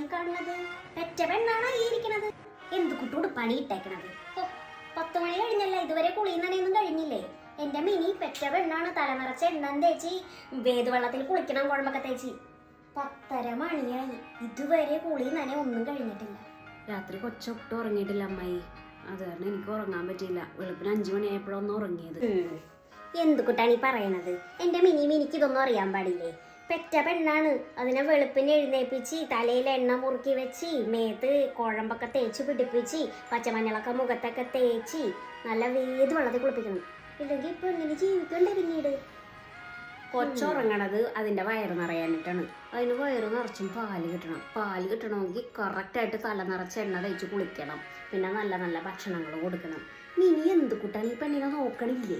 ഈ കാണുന്നത്? പെറ്റ പെണ്ണാണ് ഈ ഇരിക്കണത്? എന്ത് കുട്ടോട് പണിയിട്ടേക്കണത് ഓ പത്ത് മണി കഴിഞ്ഞല്ല ഇതുവരെ കുളിയുന്നതിനൊന്നും കഴിഞ്ഞില്ലേ? എന്റെ മിനി പെറ്റ പെണ്ണാണ് തലനിറച്ച എണ്ണം തേച്ചി വേദവെള്ളത്തിൽ കുളിക്കണം കുഴമ്പൊക്കെ തേച്ചി. പത്തര മണിയായി ഇതുവരെ കുളി നനെ ഒന്നും കഴിഞ്ഞിട്ടില്ല. രാത്രി കൊച്ചൊട്ടും ഉറങ്ങിയിട്ടില്ല അമ്മായി. അത് കാരണം എനിക്ക് ഉറങ്ങാൻ പറ്റിയില്ല. വെളുപ്പിന് അഞ്ചു മണിയായപ്പോഴൊന്നും ഉറങ്ങിയത്. എന്ത് കുട്ടാണ് ഈ പറയണത്? എന്റെ മിനി മിനിക്ക് ഇതൊന്നും അറിയാൻ പാടില്ലേ? പെറ്റ പെണ്ണാണ്. അതിനെ വെളുപ്പിന് എഴുന്നേപ്പിച്ച് തലയിൽ എണ്ണ മുറുക്കി വെച്ച് മേത്ത് കുഴമ്പൊക്കെ തേച്ച് പിടിപ്പിച്ച് പച്ചമഞ്ഞളൊക്കെ മുഖത്തൊക്കെ തേച്ച് നല്ല വേത് വെള്ളത്തിൽ കുളിപ്പിക്കണം. ഇല്ലെങ്കിൽ ഇപ്പൊ എങ്ങനെ ജീവിക്കണ്ടേ പിന്നീട് കൊച്ചുറങ്ങണത് അതിന്റെ വയറ് നിറയാനിട്ടാണ്. അതിന് വയറ് നിറച്ചും പാൽ കിട്ടണം. പാൽ കിട്ടണമെങ്കിൽ കറക്റ്റായിട്ട് തല നിറച്ച് എണ്ണ തേച്ച് കുളിക്കണം. പിന്നെ നല്ല നല്ല ഭക്ഷണങ്ങൾ കൊടുക്കണം. ഇനി എന്ത് കുട്ടാൻ ഈ പെണ്ണിനെ നോക്കണില്ലേ?